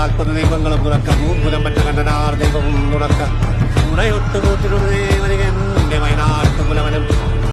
നാൽപ്പത് ദൈവങ്ങളും തുറക്കം മൂന്നുലം പറ്റ കണ്ടനാർ ദൈവവും തുറക്കം. തുണയൊട്ട്